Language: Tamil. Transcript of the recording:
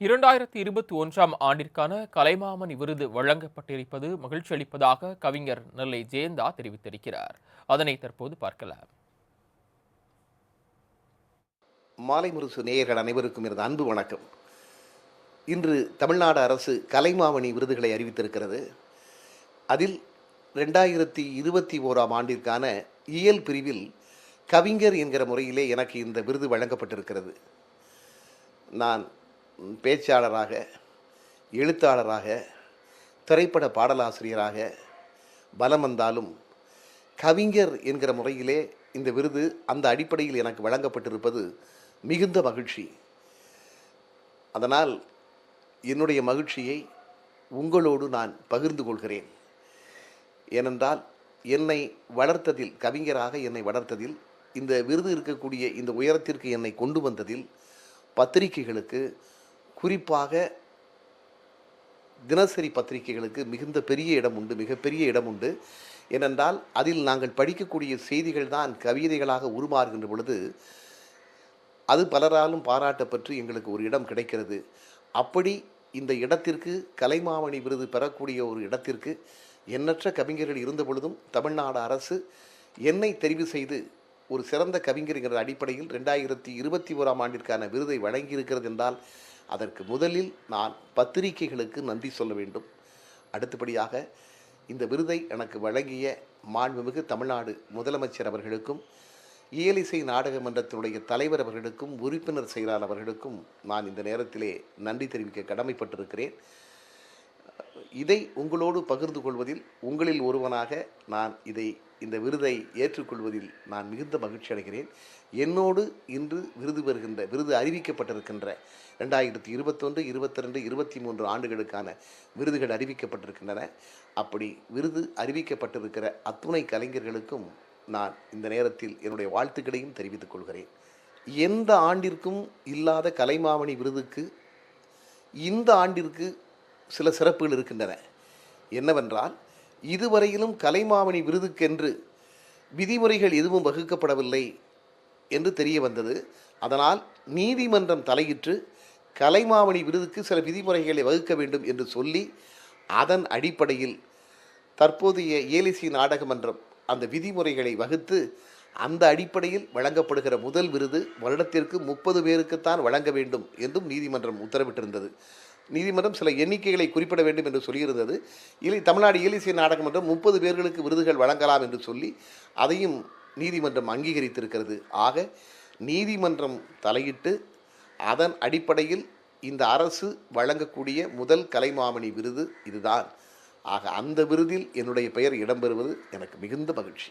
இரண்டாயிரத்தி இருபத்தி ஒன்றாம் ஆண்டிற்கான கலைமாமணி விருது வழங்கப்பட்டிருப்பது மகிழ்ச்சி அளிப்பதாக கவிஞர் நெல்லை ஜெயந்தா தெரிவித்திருக்கிறார். அதனை தற்போது பார்க்கலாம். மாலை முரசு நேயர்கள் அனைவருக்கும் எனது அன்பு வணக்கம். இன்று தமிழ்நாடு அரசு கலைமாமணி விருதுகளை அறிவித்திருக்கிறது. அதில் ரெண்டாயிரத்தி இருபத்தி ஓராம் ஆண்டிற்கான இயல் பிரிவில் கவிஞர் என்கிற முறையிலே எனக்கு இந்த விருது வழங்கப்பட்டிருக்கிறது. நான் பேச்சாளராக எழுத்தாளராக திரைப்பட பாடலாசிரியராக பலம் வந்தாலும் கவிஞர் என்கிற முறையிலே இந்த விருது அந்த அடிப்படையில் எனக்கு வழங்கப்பட்டிருப்பது மிகுந்த மகிழ்ச்சி. அதனால் என்னுடைய மகிழ்ச்சியை உங்களோடு நான் பகிர்ந்து கொள்கிறேன். ஏனென்றால் என்னை வளர்த்ததில் கவிஞராக என்னை வளர்த்ததில் இந்த விருது இருக்கக்கூடிய இந்த உயரத்திற்கு என்னை கொண்டு வந்ததில் பத்திரிகைகளுக்கு குறிப்பாக தினசரி பத்திரிகைகளுக்கு மிகுந்த பெரிய இடம் உண்டு மிகப்பெரிய இடம் உண்டு. ஏனென்றால் அதில் நாங்கள் படிக்கக்கூடிய செய்திகள் தான் கவிதைகளாக உருமாறுகின்ற பொழுது அது பலராலும் பாராட்டப்பட்டு எங்களுக்கு ஒரு இடம் கிடைக்கிறது. அப்படி இந்த இடத்திற்கு கலைமாமணி விருது பெறக்கூடிய ஒரு இடத்திற்கு எண்ணற்ற கவிஞர்கள் இருந்த பொழுதும் தமிழ்நாடு அரசு என்னை தெரிவு செய்து ஒரு சிறந்த கவிஞர் அடிப்படையில் ரெண்டாயிரத்தி இருபத்தி ஓராம் ஆண்டிற்கான விருதை வழங்கியிருக்கிறது என்றால் அதற்கு முதலில் நான் பத்திரிகைகளுக்கு நன்றி சொல்ல வேண்டும். அடுத்தபடியாக இந்த விருதை எனக்கு வழங்கிய மாண்புமிகு தமிழ்நாடு முதலமைச்சர் அவர்களுக்கும் இயலிசை நாடக மன்றத்தினுடைய தலைவர் அவர்களுக்கும் உறுப்பினர் செயலாளர் அவர்களுக்கும் நான் இந்த நேரத்திலே நன்றி தெரிவிக்க கடமைப்பட்டிருக்கிறேன். இதை உங்களோடு பகிர்ந்து கொள்வதில் உங்களில் ஒருவனாக நான் இதை இந்த விருதை ஏற்றுக்கொள்வதில் நான் மிகுந்த மகிழ்ச்சி அடைகிறேன். என்னோடு இன்று விருது பெறுகின்ற விருது அறிவிக்கப்பட்டிருக்கின்ற ரெண்டாயிரத்தி இருபத்தொன்று இருபத்தி ரெண்டு இருபத்தி மூன்று ஆண்டுகளுக்கான விருதுகள் அறிவிக்கப்பட்டிருக்கின்றன. அப்படி விருது அறிவிக்கப்பட்டிருக்கிற அத்துணை கலைஞர்களுக்கும் நான் இந்த நேரத்தில் என்னுடைய வாழ்த்துக்களையும் தெரிவித்துக் கொள்கிறேன். எந்த ஆண்டிற்கும் இல்லாத கலைமாமணி விருதுக்கு இந்த ஆண்டிற்கு சில சிறப்புகள் இருக்கின்றன. என்னவென்றால் இதுவரையிலும் கலைமாமணி விருதுக்கென்று விதிமுறைகள் எதுவும் வகுக்கப்படவில்லை என்று தெரிய வந்தது. அதனால் நீதிமன்றம் தலையிட்டு கலைமாமணி விருதுக்கு சில விதிமுறைகளை வகுக்க வேண்டும் என்று சொல்லி அதன் அடிப்படையில் தற்போதைய ஏலிசி நாடகமன்றம் அந்த விதிமுறைகளை வகுத்து அந்த அடிப்படையில் வழங்கப்படுகிற முதல் விருது வருடத்திற்கு முப்பது பேருக்குத்தான் வழங்க வேண்டும் என்றும் நீதிமன்றம் உத்தரவிட்டிருந்தது. நீதிமன்றம் சில எண்ணிக்கைகளை குறிப்பிட வேண்டும் என்று சொல்லியிருந்தது. இலி தமிழ்நாடு இயலிசை நாடகமன்றம் முப்பது பேர்களுக்கு விருதுகள் வழங்கலாம் என்று சொல்லி அதையும் நீதிமன்றம் அங்கீகரித்திருக்கிறது. ஆக நீதிமன்றம் தலையிட்டு அதன் அடிப்படையில் இந்த அரசு வழங்கக்கூடிய முதல் கலைமாமணி விருது இதுதான். ஆக அந்த விருதில் என்னுடைய பெயர் இடம்பெறுவது எனக்கு மிகுந்த மகிழ்ச்சி.